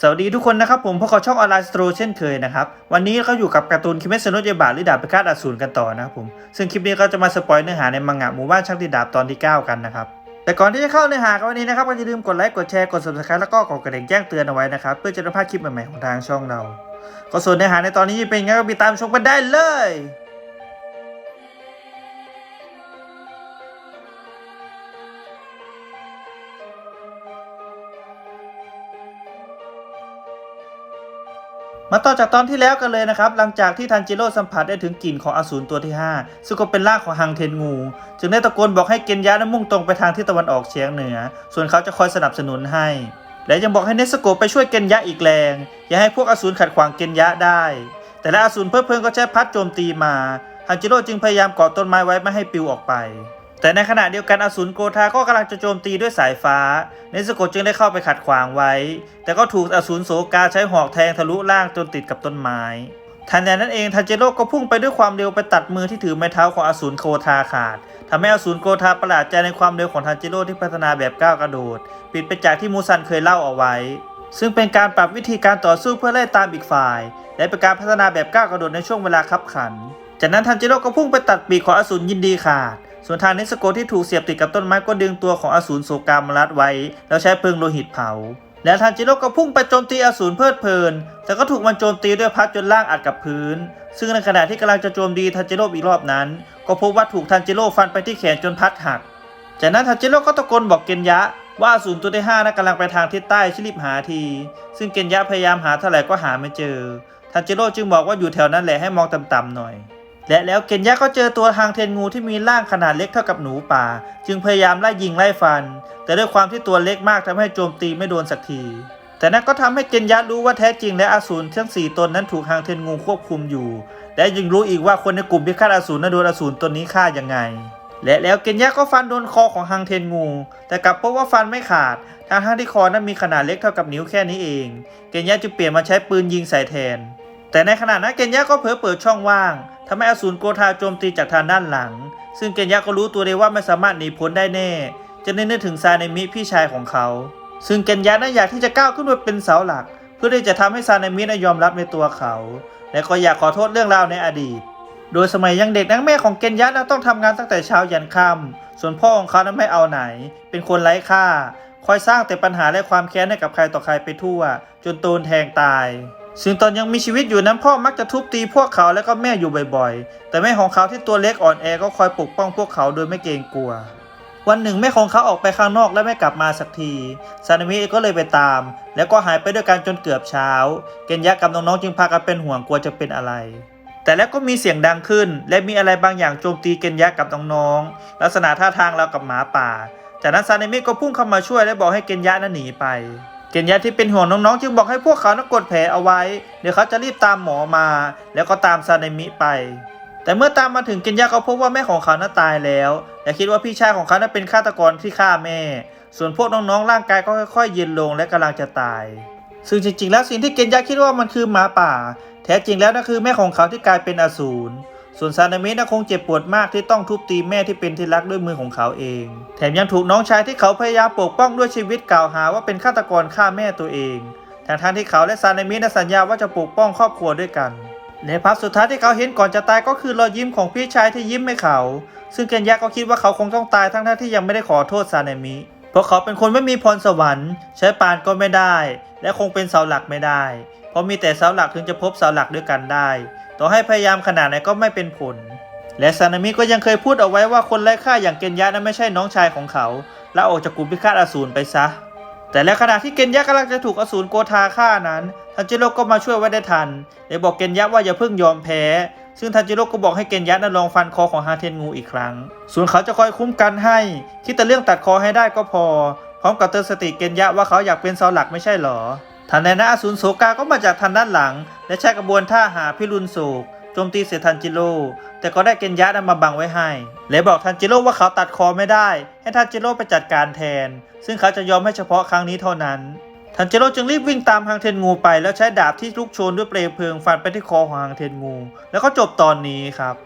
สวัสดีทุกคนนะครับผมพวกเขาช่องออนไลน์สโตรเช่นเคยนะครับ วันนี้ก็อยู่กับการ์ตูนคิเมสโนเยบะหรือดาบพิฆาตอสูรกันต่อนะครับผมซึ่งคลิปนี้ก็จะมาสปอยเนื้อหาในมังงะหมู่บ้านช่างติดาบตอนที่ 9 กันนะครับ แต่ก่อนที่จะเข้าเนื้อหากันวันนี้นะครับก็อย่าลืมกดไลค์กดแชร์กด subscribe แล้วก็กดกระดิ่งแจ้งเตือนเอาไว้นะครับ เพื่อจะได้ไม่พลาดคลิปใหม่ๆของทางช่องเรา ก็ส่วนเนื้อหาในตอนนี้จะเป็นยังไงก็ไปตามชมกันได้เลย มาต่อจากตอนที่แล้วกันเลยนะครับ หลังจากที่ทันจิโร่สัมผัสได้ถึงกลิ่นของอสูรตัวที่ 5 ซึ่งก็เป็นร่างของฮังเทนงู จึงได้ตะโกนบอกให้เกนยะนั้นมุ่งตรงไปทางทิศตะวันออกเฉียงเหนือ ส่วนเขาจะคอยสนับสนุนให้ และยังบอกให้เนสโกไปช่วยเกนยะอีกแรง อย่าให้พวกอสูรขัดขวางเกนยะได้ แต่และอสูรเพิ่มเพิ่งก็ใช้พัดโจมตีมา ทันจิโร่จึงพยายามเกาะต้นไม้ไว้ไม่ให้ปลิวออกไป แต่ในขณะเดียวกันอสูรโกธาก็กำลังจะโจมตีด้วยสายฟ้า เนสโกจึงได้เข้าไปขัดขวางไว้ แต่ก็ถูกอสูรโสกาใช้หอกแทงทะลุล่างจนติดกับต้นไม้ทันใดนั้นเองทันเจโร่ก็พุ่งไปด้วยความเร็วไปตัดมือที่ถือไม้เท้าของอสูรโกธาขาดทำให้อสูรโกธาประหลาดใจในความเร็วของทันเจโร่ที่พัฒนาแบบก้าวกระโดด ผิดไปจากที่มูซันเคยเล่าเอาไว้ ซึ่งเป็นการปรับวิธีการต่อสู้เพื่อไล่ตามอีกฝ่าย และเป็นการพัฒนาแบบก้าวกระโดดในช่วงเวลาคับขัน จากนั้นทันจิโร่ก็พุ่งไปตัดปีกของอสูรยินดีขาด ส่วนทางเนสโกที่ถูกเสียบติดกับต้นไม้ก็ดึงตัวของอสูรโศกามรัดไว้ แล้วใช้เพลิงโลหิตเผา แล้วทันจิโร่ก็พุ่งไปโจมตีอสูรเพลิดเพลิน แต่ก็ถูกมันโจมตีด้วยพัดจนล่างอัดกับพื้น ซึ่งในขณะที่กำลังจะโจมตีทันจิโร่อีกรอบนั้น ก็พบว่าถูกทันจิโร่ฟันไปที่แขนจนพัดหัก จากนั้นทันจิโร่ก็ตะโกนบอกเกนยะว่าอสูรตัวที่ห้านั้นกำลังไปทางทิศใต้ชิริบหาที ซึ่งเกนยะพยายามหาเท่าไหร่ก็หาไม่เจอทันจิโร่จึงบอกว่าอยู่แถวนั้นแหละให้มองต่ำๆหน่อย และแล้วเกนยะก็เจอตัวทางเทนงูที่มีร่างขนาดเล็กเท่ากับหนูป่า จึงพยายามไล่ยิงไล่ฟัน แต่ด้วยความที่ตัวเล็กมากทำให้โจมตีไม่โดนสักที แต่นั่นก็ทำให้เกนยะรู้ว่าแท้จริงและอสูรทั้งสี่ตนนั้นถูกทางเทนงูควบคุมอยู่ และยังรู้อีกว่าคนในกลุ่มพิฆาตอสูรนั้นโดนอสูรตนนี้ฆ่ายังไง และแล้วเกนยะก็ฟันโดนคอของฮังเทนงู แต่กลับพบว่าฟันไม่ขาดทางทั้งที่คอนั้นมีขนาดเล็กเท่ากับนิ้วแค่นี้เอง เกนยะจึงเปลี่ยนมาใช้ปืนยิงใส่แทน แต่ในขณะนั้นเกนยะก็เผลอเปิดช่องว่างทำให้อสูรโกธาโจมตีจากทางด้านหลัง ซึ่งเกนยะก็รู้ตัวเลยว่าไม่สามารถหนีพ้นได้แน่ จะได้นึกถึงซาเนมิพี่ชายของเขา ซึ่งเกนยะนั้นอยากที่จะก้าวขึ้นมาเป็นเสาหลัก เพื่อที่จะทำให้ซาเนมินั้นยอมรับในตัวเขา และก็อยากขอโทษเรื่องราวในอดีต โดยสมัยยังเด็กนักแม่ของเกนยะนั้นต้องทำงานตั้งแต่เช้ายันค่ำส่วนพ่อของเขานั้นไม่เอาไหน เป็นคนไร้ค่า คอยสร้างแต่ปัญหาและความแค้นให้กับใครต่อใครไปทั่ว จนโดนแทงตาย ซึ่งตอนยังมีชีวิตอยู่นั้นพ่อมักจะทุบตีพวกเขาและก็แม่อยู่บ่อยๆ แต่แม่ของเขาที่ตัวเล็กอ่อนแอก็คอยปกป้องพวกเขาโดยไม่เกรงกลัว วันหนึ่งแม่ของเขาออกไปข้างนอกและไม่กลับมาสักทีซานามิก็เลยไปตาม แล้วก็หายไปด้วยกันจนเกือบเช้า เกนยะกับน้องๆจึงพากันเป็นห่วงกลัวจะเป็นอะไร แต่แล้วก็มีเสียงดังขึ้น และมีอะไรบางอย่างโจมตีเกนยะกับน้องๆลักษณะท่าทางเราวกับหมาป่า จากนั้นซานามิก็พุ่งเข้ามาช่วยและบอกให้เกนยะนั้นหนีไป เกนยะที่เป็นห่วงน้องๆ จึงบอกให้พวกเขานั้นกดแผลเอาไว้ เดี๋ยวเขาจะรีบตามหมอมา แล้วก็ตามซานามิไป แต่เมื่อตามมาถึงเกนยะก็พบว่าแม่ของเขานั้นตายแล้ว และคิดว่าพี่ชายของเขานั้นเป็นฆาตกรที่ฆ่าแม่ ส่วนพวกน้องๆ ร่างกายก็ค่อยๆเย็นลงและกำลังจะตาย ซึ่งจริงๆ แล้วสิ่งที่เกนยะคิดว่ามันคือหมาป่า แท้จริงแล้วนั่นคือแม่ของเขาที่กลายเป็นอสูร ส่วนซานามิน่ะคงเจ็บปวดมากที่ต้องทุบตีแม่ที่เป็นที่รักด้วยมือของเขาเอง แถมยังถูกน้องชายที่เขาพยายามปกป้องด้วยชีวิตกล่าวหาว่าเป็นฆาตกรฆ่าแม่ตัวเองทั้งทางที่เขาและซานามิน่ะสัญญาว่าจะปกป้องครอบครัวด้วยกันในภาพสุดท้ายที่เขาเห็นก่อนจะตายก็คือรอยยิ้มของพี่ชายที่ยิ้มให้เขา ซึ่งเกนยะก็คิดว่าเขาคงต้องตายทั้งที่ยังไม่ได้ขอโทษซานามิ เพราะเขาเป็นคนไม่มีพรสวรรค์ ใช้ปานก็ไม่ได้ และคงเป็นเสาหลักไม่ได้ เพราะมีแต่เสาหลักถึงจะพบเสาหลักด้วยกันได้ ต่อให้พยายามขนาดไหนก็ไม่เป็นผล และซานามิก็ยังเคยพูดเอาไว้ว่าคนไร้ค่าอย่างเกนยะนั้นไม่ใช่น้องชายของเขา และออกจากกลุ่มพิฆาตอสูรไปซะ แต่และขณะที่เกนยะกำลังจะถูกอสูรโกธาฆ่านั้นทันจิโร่ก็มาช่วยไว้ได้ทันเลยบอกเกนยะว่าอย่าเพิ่งยอมแพ้ ซึ่งทันจิโร่ก็บอกให้เกนยะนั้นลองฟันคอของฮาเทนงูอีกครั้ง ส่วนเขาจะคอยคุ้มกันให้ คิดแต่เรื่องตัดคอให้ได้ก็พอ พร้อมกับเตือนสติเกนยะว่าเขาอยากเป็นเสาหลักไม่ใช่หรอ ทันใดนั้นอสูรโศกาก็มาจากทางด้านหลัง และใช้กระบวนท่าหาพิรุณโศกโจมตีเสียทันจิโร่แต่ก็ได้เกนยะนำมาบังไว้ให้ และบอกทันจิโร่ว่าเขาตัดคอไม่ได้ ให้ทันจิโร่ไปจัดการแทน ซึ่งเขาจะยอมให้เฉพาะครั้งนี้เท่านั้น ทันจิโร่จึงรีบวิ่งตามฮังเทนงูไป แล้วใช้ดาบที่ลุกโชนด้วยเปลวเพลิงฟันไปที่คอของฮังเทนงู แล้วก็จบตอนนี้ครับ